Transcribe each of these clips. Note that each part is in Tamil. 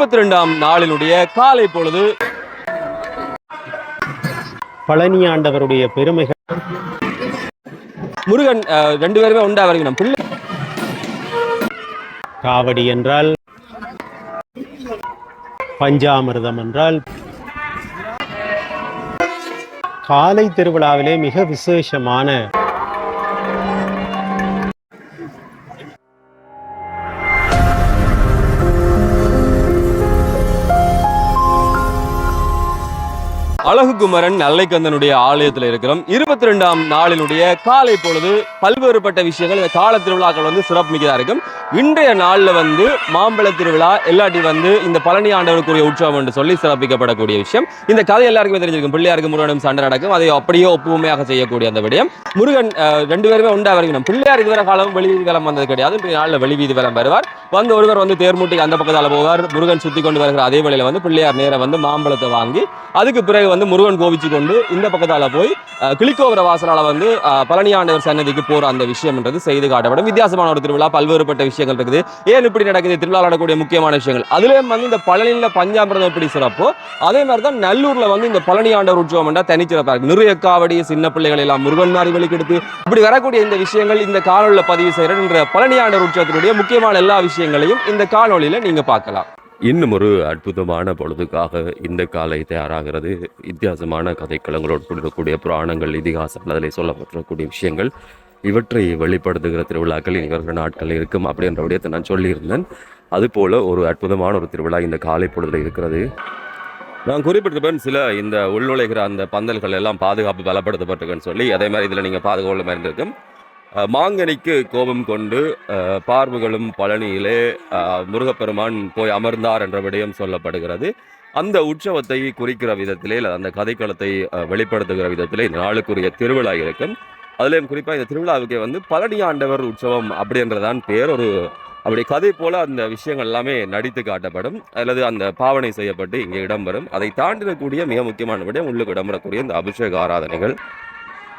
ரெண்டாம் நாளினுடைய காலை பொழுது. பழனி ஆண்டவருடைய பெருமைகள். முருகன் ரெண்டு பேருமே உண்டா வரைக்கும் நம்ம பிள்ளை. காவடி என்றால் பஞ்சாமிர்தம் என்றால் காலை திருவிழாவிலே மிக விசேஷமான அழகுகுமரன் நல்லைக்கந்தனுடைய ஆலயத்தில் இருக்கிறோம். இருபத்தி ரெண்டாம் நாளினுடைய காலை பொழுது பல்வேறுபட்ட விஷயங்கள் இந்த கால திருவிழாக்கள் வந்து சிறப்பு இருக்கும். இன்றைய நாளில் வந்து மாம்பழ திருவிழா எல்லாட்டி வந்து இந்த பழனி ஆண்டவருக்குரிய உற்சவம் என்று சொல்லி சிறப்பிக்கப்படக்கூடிய விஷயம். இந்த கதை எல்லாருக்குமே தெரிஞ்சிருக்கும். பிள்ளையாருக்கு முருகனும் சண்டை நடக்கும். அதை அப்படியே ஒப்புமையாக செய்யக்கூடிய அந்த விடயம். முருகன் ரெண்டு பேருமே உண்டா வரைக்கும் பிள்ளையார் இதுவரை காலம் வெளிவீதி வேலம் வந்தது கிடையாது. இன்றைய நாளில் வெளிவீதி வேலம் வருவார். வந்து ஒருவர் வந்து தேர்மூட்டிக்கு அந்த பக்கத்தால் போவார். முருகன் சுத்தி கொண்டு வருகிற அதே வழியில் வந்து பிள்ளையார் நேரம் வந்து மாம்பழத்தை வாங்கி அதுக்கு பிறகு வந்து முருகன் கோவிச்சு கொண்டு இந்த பக்கத்தால போய் கிளிக்கோவர கிளிக்கோபுர வாசலால வந்து பழனியாண்டவர் பழனி ஆண்டவர் சன்னதிக்கு போற அந்த விஷயம்ன்றது செய்து காட்டப்படும். வித்தியாசமான ஒரு திருவிழா பல்வேறுபட்ட விஷயங்கள் இருக்குது. ஏன் இப்படி நடக்குது? திருவிழா நடக்கக்கூடிய முக்கியமான விஷயங்கள். அதுலேயும் வந்து இந்த பழனியில் பஞ்சாமிரதம் எப்படி சிறப்போ அதே மாதிரி தான் நல்லூர்ல வந்து இந்த பழனி ஆண்டவர் உற்சவம் தனிச்சிறப்பாக இருக்கு. நிறைய காவடி சின்ன பிள்ளைகள் எல்லாம் முருகன் மாதிரி வெளிக்கெடுத்து இப்படி வரக்கூடிய இந்த விஷயங்கள் இந்த காணொலியில பதிவு செய்யற பழனி ஆண்டவர் உற்சவத்தினுடைய முக்கியமான எல்லா விஷயங்களையும் இந்த காணொலியில நீங்கள் பார்க்கலாம். இன்னும் ஒரு அற்புதமான பொழுதுக்காக இந்த காலை தயாராகிறது. வித்தியாசமான கதைக்களங்களோடு கூடிய புராணங்கள் இதிகாசங்கள் அதில் சொல்லப்பட்டிருக்கக்கூடிய விஷயங்கள் இவற்றை வெளிப்படுத்துகிற திருவிழாக்கள் இனி வருகிற நாட்கள் இருக்கும் அப்படின்ற விடயத்தை நான் சொல்லியிருந்தேன். அதுபோல் ஒரு அற்புதமான ஒரு திருவிழா இந்த காலை பொழுதில் இருக்கிறது. நான் குறிப்பிட்டிருப்பேன் சில இந்த உள்நுழைகிற அந்த பந்தல்கள் எல்லாம் பாதுகாப்பு பலப்படுத்தப்பட்டிருக்குன்னு சொல்லி அதே மாதிரி இதில் நீங்கள் பாதுகாப்பு மாதிரி இருக்கும் மாங்கனிக்கு கோபம் கொண்டு பார்வைகளும் பார்வுகளும் பழனியிலே முருகப்பெருமான் போய் அமர்ந்தார் என்ற விடயம் சொல்லப்படுகிறது. அந்த உற்சவத்தை குறிக்கிற விதத்திலே இல்லை அந்த கதைக்களத்தை வெளிப்படுத்துகிற விதத்திலே இந்த நாளுக்குரிய திருவிழா இருக்கும். அதுலேயும் குறிப்பாக இந்த திருவிழாவுக்கே வந்து பழனி ஆண்டவர் உற்சவம் அப்படின்றதான் பேர் ஒரு அப்படி கதை போல அந்த விஷயங்கள் எல்லாமே நடித்து காட்டப்படும். அல்லது அந்த பாவனை செய்யப்பட்டு இங்கே இடம்பெறும். அதை தாண்டிடக்கூடிய மிக முக்கியமான விட உள்ளுக்கு இடம்பெறக்கூடிய இந்த அபிஷேக ஆராதனைகள்.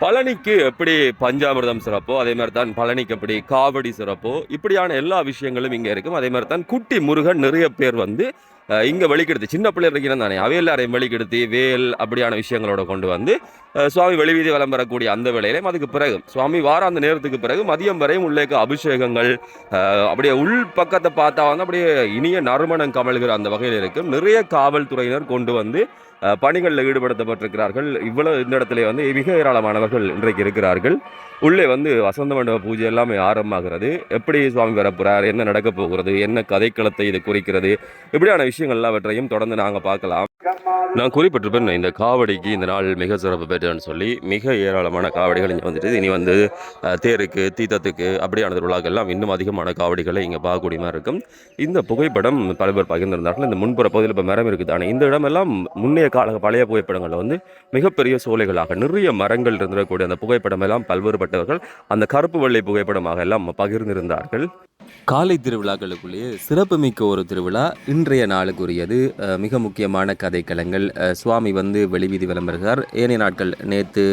பழனிக்கு எப்படி பஞ்சாமிர்தம் சிறப்போ அதே மாதிரி தான் பழனிக்கு எப்படி காவடி சிறப்போ இப்படியான எல்லா விஷயங்களும் இங்கே இருக்கும். அதே மாதிரி தான் குட்டி முருகன் நிறைய பேர் வந்து இங்கே வெளிக்கெடுத்து சின்ன பிள்ளைகள் இருக்கிறது தானே அவை எல்லாரையும் வெளிக்கெடுத்து வேல் அப்படியான விஷயங்களோட கொண்டு வந்து சுவாமி வெளிவீதி வலம் பெறக்கூடிய அந்த வேலையிலையும் அதுக்கு பிறகு சுவாமி வார அந்த நேரத்துக்கு பிறகு மதியம் வரையும் உள்ளேக்க அபிஷேகங்கள் அப்படியே உள் பக்கத்தை பார்த்தா வந்து அப்படியே இனிய நறுமணம் கமழ்கிற அந்த வகையில் இருக்கும். நிறைய காவல்துறையினர் கொண்டு வந்து பணிகளில் ஈடுபடுத்தப்பட்டிருக்கிறார்கள். இவ்வளவு இந்த இடத்துல வந்து மிக ஏராளமானவர்கள் இன்றைக்கு இருக்கிறார்கள். உள்ளே வந்து வசந்த மண்டப பூஜை எல்லாமே ஆரம்பமாகிறது. எப்படி சுவாமி வரப்போறார்? என்ன நடக்கப் போகிறது? என்ன கதைக்களத்தை இது குறிக்கிறது? இப்படியான விஷயங்கள் எல்லாவற்றையும் தொடர்ந்து நாங்கள் பார்க்கலாம். நான் குறிப்பிட்டிருப்பேன் இந்த காவடிக்கு இந்த நாள் மிக சிறப்பு பெற்றதுன்னு சொல்லி மிக ஏராளமான காவடிகள் இங்கே வந்துட்டு இனி வந்து தேருக்கு தீத்தத்துக்கு அப்படியான திருவிழாக்கள் எல்லாம் இன்னும் அதிகமான காவடிகளை இங்கே பார்க்கக்கூடிய மாதிரி இருக்கும். இந்த புகைப்படம் பல பேர் பகிர்ந்திருந்தார்கள். இந்த முன்புற பகுதியில் இப்போ மரம் இருக்குது. தானே இந்த இடமெல்லாம் முன்னைய கால பழைய புகைப்படங்களில் வந்து மிகப்பெரிய சோலைகளாக நிறைய மரங்கள் இருந்திருக்கக்கூடிய அந்த புகைப்படம் எல்லாம் பல்வேறுபட்டவர்கள் அந்த கருப்பு வெள்ளை புகைப்படமாக எல்லாம் பகிர்ந்திருந்தார்கள். காலை திருவிழாக்களுக்குள்ளேயே சிறப்புமிக்க ஒரு திருவிழா இன்றைய நாளுக்குரியது. மிக முக்கியமான கதைக்களங்கள் சுவாமி வந்து வெளிவீதி விளம்பருகிறார் ஏனைய நாட்கள் நேற்று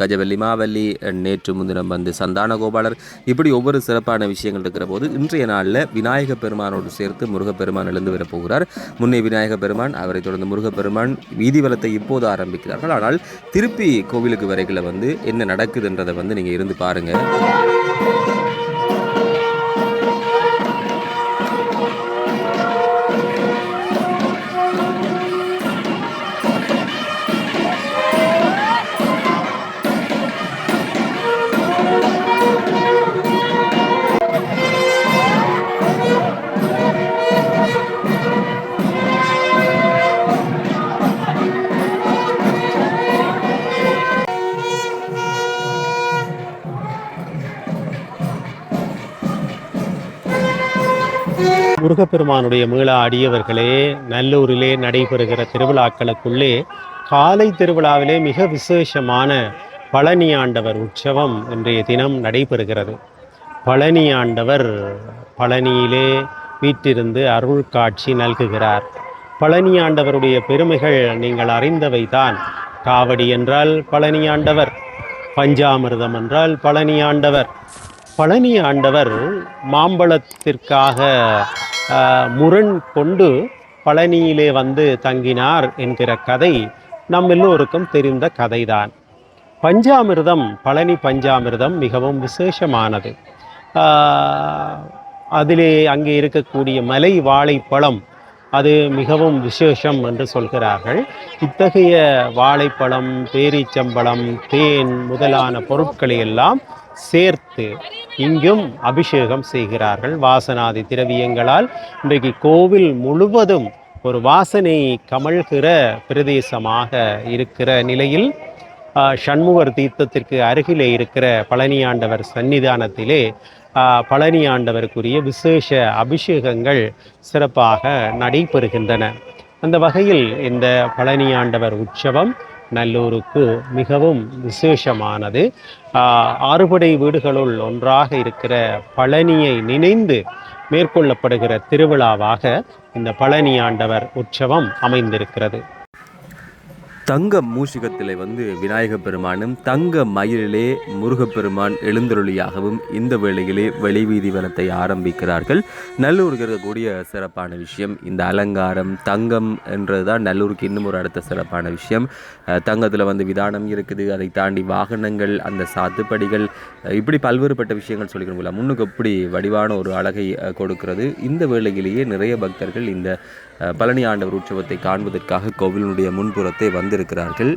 கஜவல்லி மாவல்லி நேற்று முன்தினம் வந்து சந்தான கோபாலர் இப்படி ஒவ்வொரு சிறப்பான விஷயங்கள் இருக்கிற போது இன்றைய நாளில் விநாயக பெருமானோடு சேர்த்து முருகப்பெருமான் எழுந்து வரப்போகிறார் முன்னே விநாயக பெருமான் அவரை தொடர்ந்து முருகப்பெருமான் வீதிவலத்தை இப்போது ஆரம்பிக்கிறார்கள். ஆனால் திருப்பி கோவிலுக்கு வரைகளை வந்து என்ன நடக்குதுன்றதை வந்து நீங்கள் இருந்து பாருங்கள் முருகப்பெருமானுடைய மீளா அடியவர்களே நல்லூரிலே நடைபெறுகிற திருவிழாக்களுக்குள்ளே காலை திருவிழாவிலே மிக விசேஷமான பழனி ஆண்டவர் உற்சவம் இன்றைய தினம் நடைபெறுகிறது. பழனி ஆண்டவர் பழனியிலே வீட்டிருந்து அருள் காட்சி நல்குகிறார். பழனி ஆண்டவருடைய பெருமைகள் நீங்கள் அறிந்தவைதான் காவடி என்றால் பழனி ஆண்டவர் பஞ்சாமிர்தம் என்றால் பழனி ஆண்டவர் பழனி ஆண்டவர் மாம்பழத்திற்காக முரண் கொண்டு பழனியிலே வந்து தங்கினார் என்கிற கதை நம் எல்லோருக்கும் தெரிந்த கதைதான். பஞ்சாமிர்தம் பழனி பஞ்சாமிர்தம் மிகவும் விசேஷமானது. அதிலே அங்கே இருக்கக்கூடிய மலை வாழைப்பழம் அது மிகவும் விசேஷம் என்று சொல்கிறார்கள். இத்தகைய வாழைப்பழம் பேரீச்சம்பழம் தேன் முதலான பொருட்களை எல்லாம் சேர்த்து இங்கும் அபிஷேகம் செய்கிறார்கள் வாசனாதி திரவியங்களால். இன்றைக்கு கோவில் முழுவதும் ஒரு வாசனை கமழ்கிற பிரதேசமாக இருக்கிற நிலையில் ஆஹ், சண்முகர் தீர்த்தத்திற்கு அருகிலே இருக்கிற பழனியாண்டவர் சன்னிதானத்திலே ஆஹ், பழனியாண்டவருக்குரிய விசேஷ அபிஷேகங்கள் சிறப்பாக நடைபெறுகின்றன. அந்த வகையில் இந்த பழனியாண்டவர் உற்சவம் நல்லூருக்கு மிகவும் விசேஷமானது. ஆஹ், அறுபடை வீடுகளுள் ஒன்றாக இருக்கிற பழனியை நினைந்து மேற்கொள்ளப்படுகிற திருவிழாவாக இந்த பழனி ஆண்டவர் உற்சவம் அமைந்திருக்கிறது. தங்க மூஷிகத்திலே வந்து விநாயக பெருமானும் தங்க மயிலிலே முருகப்பெருமான் எழுந்தருளியாகவும் இந்த வேளையிலே வெளிவீதி வனத்தை ஆரம்பிக்கிறார்கள். நல்லூருக்கு இருக்கக்கூடிய சிறப்பான விஷயம் இந்த அலங்காரம் தங்கம் என்றதுதான் நல்லூருக்கு இன்னும் ஒரு அடுத்த சிறப்பான விஷயம். தங்கத்தில் வந்து விதானம் இருக்குது அதை தாண்டி வாகனங்கள் அந்த சாத்துப்படிகள் இப்படி பல்வேறுபட்ட விஷயங்கள் சொல்லிக்கணும் முன்னுக்கு எப்படி வடிவான ஒரு அழகை கொடுக்கிறது. இந்த வேளையிலேயே நிறைய பக்தர்கள் இந்த பழனி ஆண்டவர் உற்சவத்தை காண்பதற்காக கோவிலினுடைய முன்புறத்தை அமர்ந்திருக்கிறார்கள்.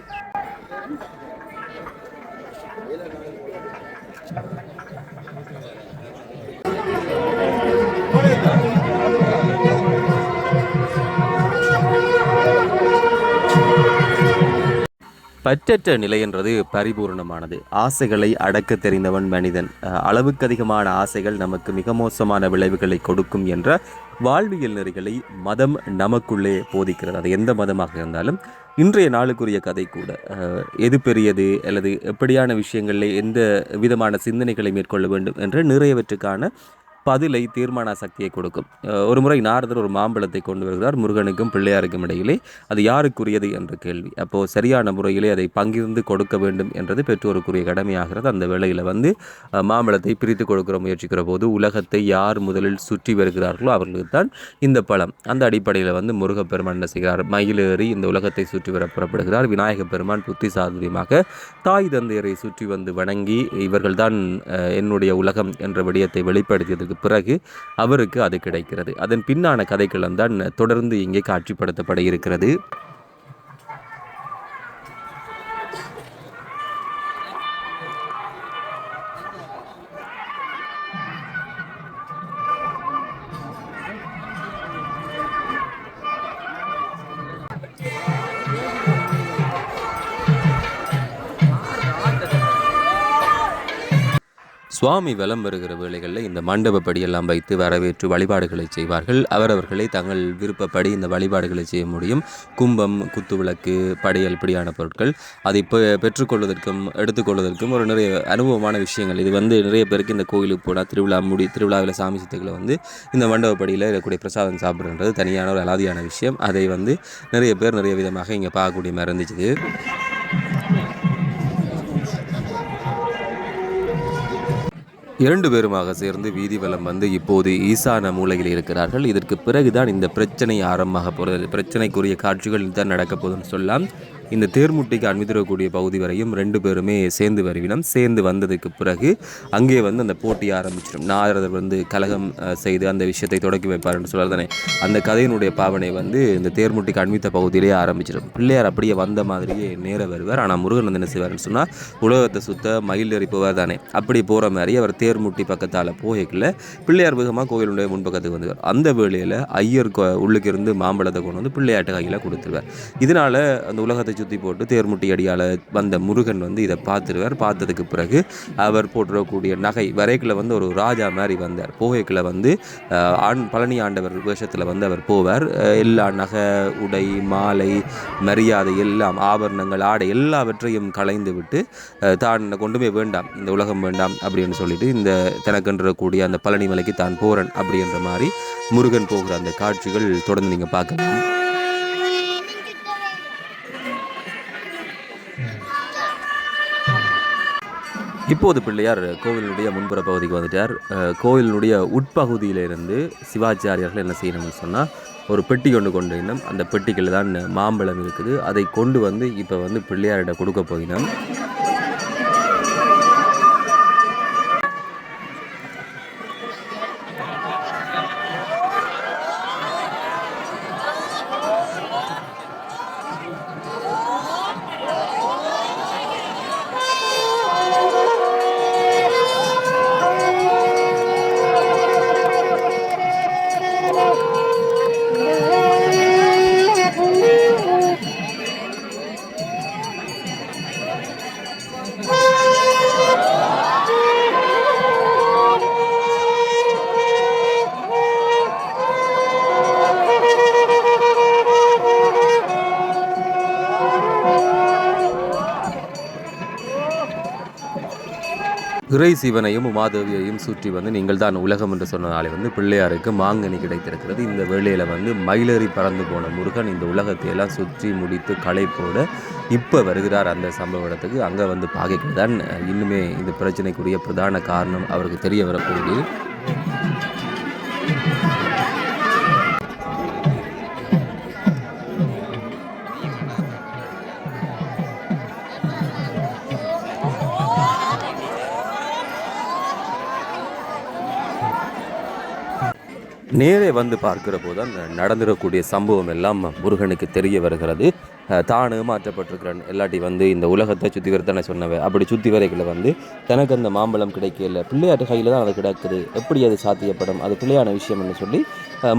பற்றற்ற நிலை என்றது பரிபூர்ணமானது. ஆசைகளை அடக்க தெரிந்தவன் மனிதன். அளவுக்கு அதிகமான ஆசைகள் நமக்கு மிக மோசமான விளைவுகளை கொடுக்கும் என்ற வாழ்வியல் நெறிகளை மதம் நமக்குள்ளே போதிக்கிறது. அது எந்த மதமாக இருந்தாலும் இன்றைய நாளுக்குரிய கதை கூட. எது பெரியது அல்லது எப்படியான விஷயங்களில் எந்த விதமான சிந்தனைகளை மேற்கொள்ள வேண்டும் என்ற நிறையவற்றுக்கான பதிலை தீர்மான சக்தியை கொடுக்கும். ஒரு முறை நாரதர் ஒரு மாம்பழத்தை கொண்டு வருகிறார். முருகனுக்கும் பிள்ளையாருக்கும் இடையிலே அது யாருக்குரியது என்ற கேள்வி. அப்போது சரியான முறையிலே அதை பங்கிருந்து கொடுக்க வேண்டும் என்றது பெற்றோருக்குரிய கடமையாகிறது. அந்த வேளையில் வந்து மாம்பழத்தை பிரித்து கொடுக்கிற முயற்சிக்கிற போது உலகத்தை யார் முதலில் சுற்றி வருகிறார்களோ அவர்களுக்கு தான் இந்த பழம். அந்த அடிப்படையில் வந்து முருகப்பெருமான் என்ன செய்கிறார்? மயிலேறி இந்த உலகத்தை சுற்றி வர புறப்படுகிறார். விநாயகப் பெருமான் புத்தி சாதுரியமாக தாய் தந்தையரை சுற்றி வந்து வணங்கி இவர்கள்தான் என்னுடைய உலகம் என்ற விடயத்தை வெளிப்படுத்தியதற்கு பிறகு அவருக்கு அது கிடைக்கிறது. அதன் பின்னான கதைக்களம் தான் தொடர்ந்து இங்கே காட்சிப்படுத்தப்பட இருக்கிறது. சுவாமி வலம் வருகிற வேளைகளில் இந்த மண்டபப்படியெல்லாம் வைத்து வரவேற்று வழிபாடுகளை செய்வார்கள். அவரவர்களை தங்கள் விருப்பப்படி இந்த வழிபாடுகளை செய்ய முடியும். கும்பம் குத்துவிளக்கு படையல் இப்படியான பொருட்கள். அதை இப்போ பெற்றுக்கொள்வதற்கும் எடுத்துக்கொள்வதற்கும் ஒரு நிறைய அனுபவமான விஷயங்கள். இது வந்து நிறைய பேருக்கு இந்த கோயிலுக்கு போனால் திருவிழா முடி திருவிழாவில் சாமி சித்துக்களை வந்து இந்த மண்டபப்படியில் இருக்கக்கூடிய பிரசாதம் சாப்பிட்றது தனியான ஒரு அலாதியான விஷயம். அதை வந்து நிறைய பேர் நிறைய விதமாக இங்கே பார்க்கக்கூடிய மாதிரி இருந்துச்சு. இரண்டு பேருமாக சேர்ந்து வீதி வலம் வந்து இப்போது ஈசான மூலையில் இருக்கிறார்கள். இதற்கு பிறகுதான் இந்த பிரச்சனை ஆரம்பமாக போகிறது. பிரச்சனைக்குரிய காட்சிகள் தான் நடக்க போகுதுன்னு சொல்லலாம். இந்த தேர்முட்டிக்கு அனுமதிரக்கூடிய பகுதி வரையும் ரெண்டு பேருமே சேர்ந்து வருவினம் சேர்ந்து வந்ததுக்கு பிறகு அங்கே வந்து அந்த போட்டி ஆரம்பிச்சிடும். நாரதர் வந்து கலகம் செய்து அந்த விஷயத்தை தொடக்கி வைப்பார்னு சொல்கிறதானே அந்த கதையினுடைய பாவனை வந்து இந்த தேர்முட்டிக்கு அண்மித்த பகுதியிலேயே ஆரம்பிச்சிடும். பிள்ளையார் அப்படியே வந்த மாதிரியே நேர வருவார். ஆனால் முருகன் வந்து என்ன செய்வார்னு சொன்னால் உலகத்தை சுத்த மயில் ஏறி தானே. அப்படி போகிற மாதிரி அவர் தேர்முட்டி பக்கத்தால் போகல பிள்ளையார் வேகமாக கோயிலுடைய முன்பக்கத்துக்கு வந்துவார் அந்த வேளையில் ஐயர் கோ- உள்ளுக்கு இருந்து மாம்பழத்தை கொண்டு வந்து பிள்ளையாட்டு கையில் கொடுத்துருவார். இதனால் அந்த உலகத்தை சுற்றி போட்டு தேர்முட்டி அடியால் வந்த முருகன் வந்து இதை பார்த்துருவார். பார்த்ததுக்கு பிறகு அவர் போட்டுறக்கூடிய நகை வரைக்கில் வந்து ஒரு ராஜா மாதிரி வந்தார். போகைக்கில் வந்து ஆண் பழனி ஆண்டவர் வேஷத்தில் வந்து அவர் போவார். எல்லா நகை உடை மாலை மரியாதை எல்லாம் ஆபரணங்கள் ஆடை எல்லாவற்றையும் கலைந்து விட்டு தான் கொண்டு கொண்டுமே வேண்டாம் இந்த உலகம் வேண்டாம் அப்படின்னு சொல்லிட்டு இந்த தனக்கென்ற கூடிய அந்த பழனி மலைக்கு தான் போகிறேன் அப்படின்ற மாதிரி முருகன் போகிற அந்த காட்சிகள் தொடர்ந்து நீங்கள் பார்க்கலாம். இப்போது பிள்ளையார் கோவிலினுடைய முன்புற பகுதிக்கு வந்துட்டார். கோவிலினுடைய உட்பகுதியிலிருந்து சிவாச்சாரியர்கள் என்ன செய்யணும்னு சொன்னால் ஒரு பெட்டி கொண்டு கொண்டு இன்னும் அந்த பெட்டிக்கில் தான் மாம்பழம் இருக்குது. அதை கொண்டு வந்து இப்போ வந்து பிள்ளையார்கிட்ட கொடுக்க போயினோம் இறை சிவனையும் உமாதேவியையும் சுற்றி வந்து நீங்கள் தான் உலகம் என்று சொன்னதாலே வந்து பிள்ளையாருக்கு மாங்கனி கிடைத்திருக்கிறது. இந்த வேளையில் வந்து மயிலேறி பறந்து போன முருகன் இந்த உலகத்தை எல்லாம் சுற்றி முடித்து களை போட இப்போ வருகிறார் அந்த சம்பவ இடத்துக்கு அங்கே வந்து பாகைக்கு தான் இன்னுமே இந்த பிரச்சனைக்குரிய பிரதான காரணம் அவருக்கு தெரிய வரப்போகுது நேரே வந்து பார்க்கிற போது அந்த நடந்துடக்கூடிய சம்பவம் எல்லாம் முருகனுக்கு தெரிய வருகிறது. தானு மாற்றப்பட்டிருக்கிறான். இல்லாட்டி வந்து இந்த உலகத்தை சுற்றி வரத்தானே சொன்னவ. அப்படி சுற்றி வரைகளை வந்து தனக்கு அந்த மாம்பழம் கிடைக்கல. பிள்ளையாட்டு கையில் தான் அது கிடக்குது. எப்படி அது சாத்தியப்படும்? அது பிள்ளையான விஷயம்னு சொல்லி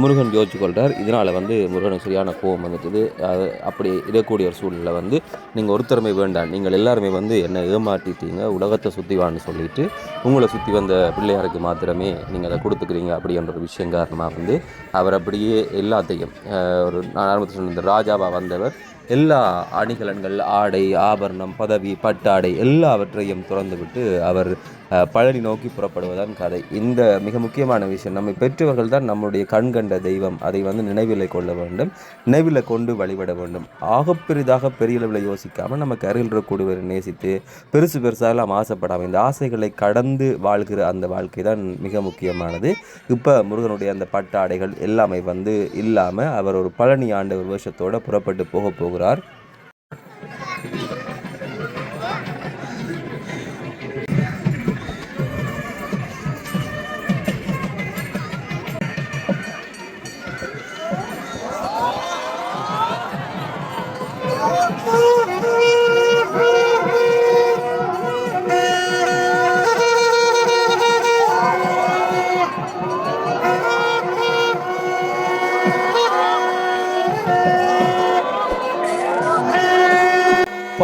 முருகன் யோசிச்சு கொள்கிறார் இதனால் வந்து முருகனுக்கு சரியான கோபம் வந்துட்டுது. அது அப்படி இருக்கக்கூடிய ஒரு சூழ்நிலை வந்து நீங்கள் ஒருத்தருமே வேண்டாம். நீங்கள் எல்லாருமே வந்து என்னை ஏமாற்றிட்டீங்க உலகத்தை சுற்றி வான்னு சொல்லிட்டு உங்களை சுற்றி வந்த பிள்ளையாருக்கு மாத்திரமே நீங்கள் அதை கொடுத்துக்கிறீங்க. அப்படின்ற ஒரு விஷயம் காரணமாக வந்து அவர் அப்படியே எல்லாத்தையும் ஒரு நான் ஆரம்பத்தில் சொன்ன இந்த ராஜாவாக வந்தவர் எல்லா அணிகலன்கள் ஆடை ஆபரணம் பதவி பட்டாடை எல்லாவற்றையும் திறந்துவிட்டு அவர் பழனி நோக்கி புறப்படுவதான் கதை. இந்த மிக முக்கியமான விஷயம் நம்மை பெற்றவர்கள் தான் நம்முடைய கண் கண்ட தெய்வம். அதை வந்து நினைவில் கொள்ள வேண்டும் நினைவில் கொண்டு வழிபட வேண்டும். ஆகப் பெரிதாக பெரிய அளவில் யோசிக்காமல் நமக்கு அருகில் இருக்கக்கூடியவரை நேசித்து பெருசு பெருசாலாம் ஆசைப்படாமல் இந்த ஆசைகளை கடந்து வாழ்கிற அந்த வாழ்க்கை தான் மிக முக்கியமானது. இப்போ முருகனுடைய அந்த பட்டாடைகள் எல்லாமே வந்து இல்லாமல் அவர் ஒரு பழனி ஆண்டு ஒரு வருஷத்தோடு புறப்பட்டு போக போகிறார். 了。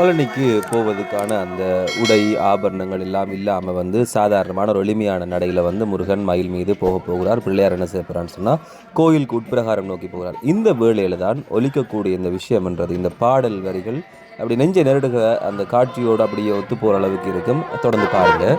காலனிக்கு போவதுக்கான அந்த உடை ஆபரணங்கள் எல்லாம் இல்லாமல் வந்து சாதாரணமான ஒரு எளிமையான நடையில் வந்து முருகன் மயில் மீது போக போகிறார். பிள்ளையார் என்ன செய்யப்படுறான்னு சொன்னால் கோயிலுக்கு உட்பிரகாரம் நோக்கி போகிறார். இந்த வேளையில் தான் ஒலிக்கக்கூடிய இந்த விஷயம்ன்றது இந்த பாடல் வரிகள் அப்படி நெஞ்சை நெருடுகிற அந்த காட்சியோடு அப்படியே ஒத்து போகிற அளவுக்கு இருக்கும். தொடர்ந்து பாருங்கள்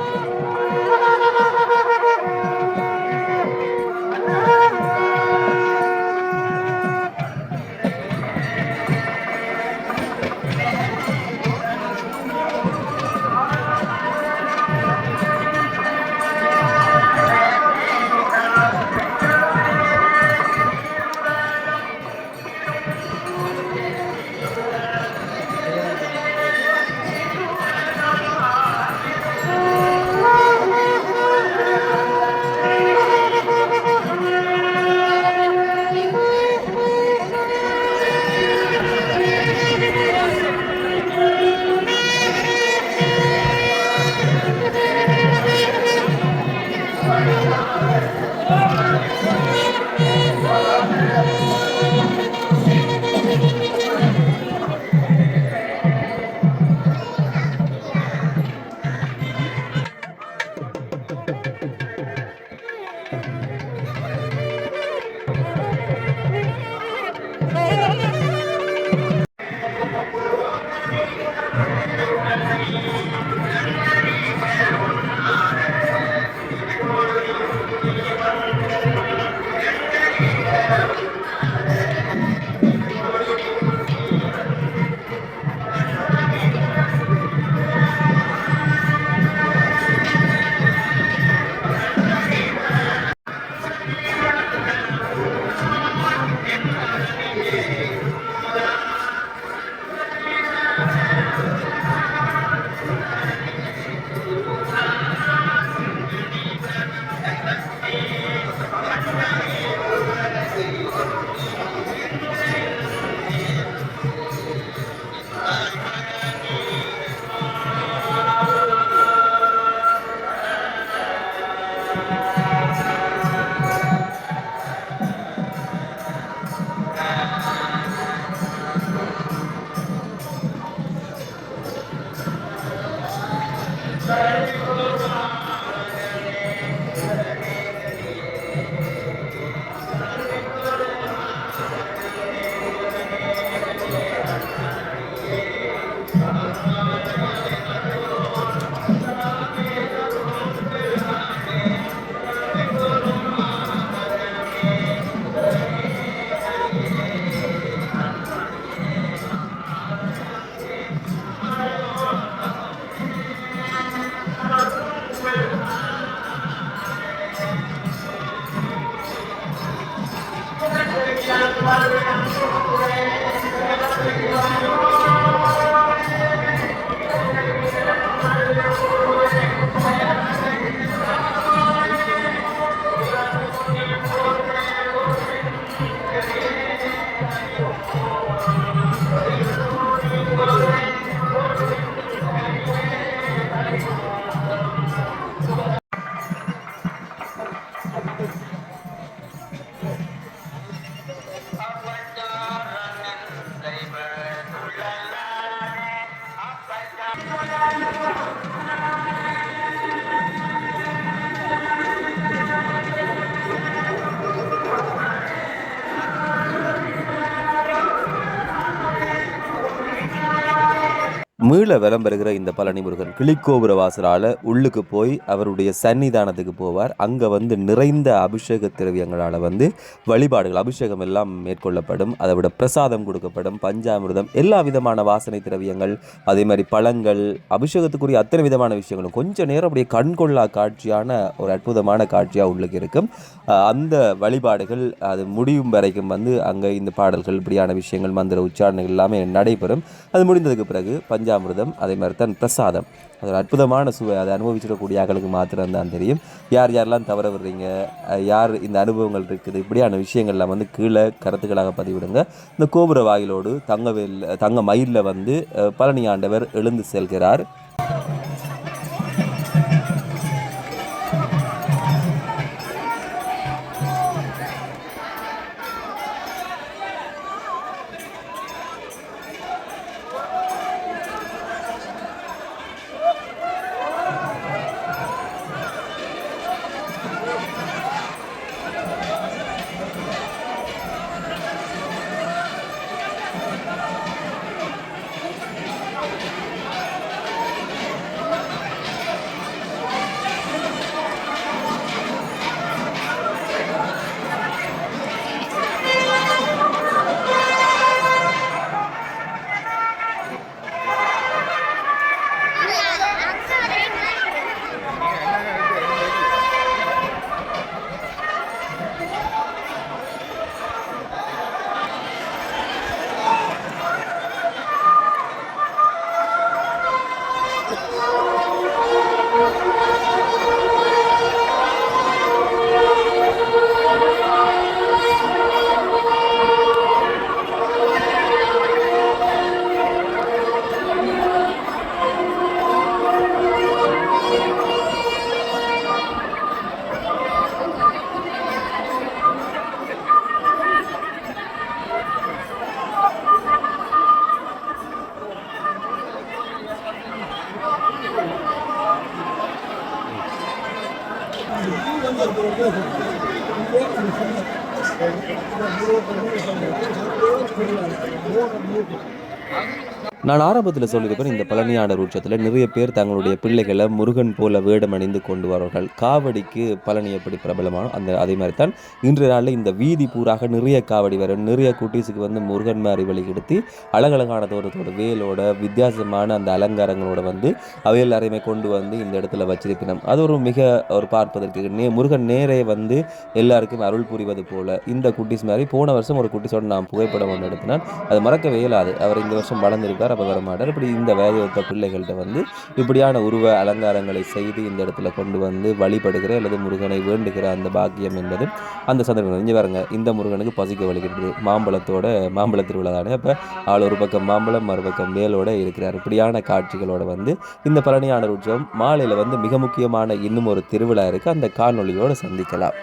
வலம் பெறுகிற இந்த பழனி முருகன் கிளிக்கோபுர வாசலால் உள்ளுக்கு போய் அவருடைய சன்னிதானத்துக்கு போவார். அங்கே வந்து நிறைந்த அபிஷேக திரவியங்களால் வந்து வழிபாடுகள் அபிஷேகம் எல்லாம் மேற்கொள்ளப்படும். அதை விட பிரசாதம் கொடுக்கப்படும் பஞ்சாமிர்தம் எல்லா விதமான வாசனை திரவியங்கள் அதே மாதிரி பழங்கள் அபிஷேகத்துக்குரிய அத்தனை விதமான விஷயங்களும் கொஞ்சம் நேரம் அப்படியே கண்கொள்ளா காட்சியான ஒரு அற்புதமான காட்சியாக உள்ளுக்கு இருக்கும். அந்த வழிபாடுகள் அது முடியும் வரைக்கும் வந்து அங்கே இந்த பாடல்கள் இப்படியான விஷயங்கள் மந்திர உச்சாரணங்கள் எல்லாமே நடைபெறும். அது முடிந்ததுக்கு பிறகு பஞ்சாமிர்தம் அதே மாதிரி தான் பிரசாதம். அது ஒரு அற்புதமான சுவை. அதை அனுபவிச்சிடக்கூடிய ஆட்களுக்கு மாத்திரம்தான் தெரியும். யார் யாரெல்லாம் தவற விடுறீங்க? யார் இந்த அனுபவங்கள் இருக்குது? இப்படியான விஷயங்கள்லாம் வந்து கீழே கருத்துக்களாக பதிவிடுங்க. இந்த கோபுர வாயிலோடு தங்கவேல் தங்க மயிலில் வந்து பழனி ஆண்டவர் எழுந்து செல்கிறார். நான் ஆரம்பத்தில் சொல்லியிருப்பேன் இந்த பழனியாடர் உற்சவத்தில் நிறைய பேர் தங்களுடைய பிள்ளைகளை முருகன் போல வேடம் அணிந்து கொண்டு வருவார்கள். காவடிக்கு பழனி எப்படி பிரபலமானோ அந்த அதே மாதிரி தான் இன்றைய நாளில் இந்த வீதி பூராக நிறைய காவடி வரும். நிறைய குட்டீஸுக்கு வந்து முருகன் மாதிரி வழிகெடுத்து அழகழகான தோட்டத்தோட வேலோட வித்தியாசமான அந்த அலங்காரங்களோட வந்து அவை எல்லாரையுமே கொண்டு வந்து இந்த இடத்துல வச்சிருப்பினோம் அது ஒரு மிக ஒரு பார்ப்பதற்கு. நே முருகன் நேரே வந்து எல்லாருக்கும் அருள் புரிவது போல இந்த குட்டீஸ் மாதிரி போன வருஷம் ஒரு குட்டீஸோட நான் புகைப்படம் வந்து எடுத்தினால் அது மறக்கவே இயலாது. அவர் இந்த வருஷம் வளர்ந்துருக்கார். அப்போ மாட்டார் இப்படி இந்த வேதத்தை பிள்ளைகள்கிட்ட வந்து இப்படியான உருவ அலங்காரங்களை செய்து இந்த இடத்துல கொண்டு வந்து வழிபடுகிற அல்லது முருகனை வேண்டுகிற அந்த பாக்கியம் என்பது அந்த சந்தர்ப்பம். இங்கே பாருங்க இந்த முருகனுக்கு பசிக்க வழிகிட்டு மாம்பழத்தோட மாம்பழ திருவிழா தானே அப்போ ஆள் ஒரு பக்கம் மாம்பழம் மறுபக்கம் மேலோட இருக்கிறார். இப்படியான காட்சிகளோட வந்து இந்த பழனியான உற்சவம் மாலையில் வந்து மிக முக்கியமான இன்னும் ஒரு திருவிழா இருக்குது அந்த காணொலியோடு சந்திக்கலாம்.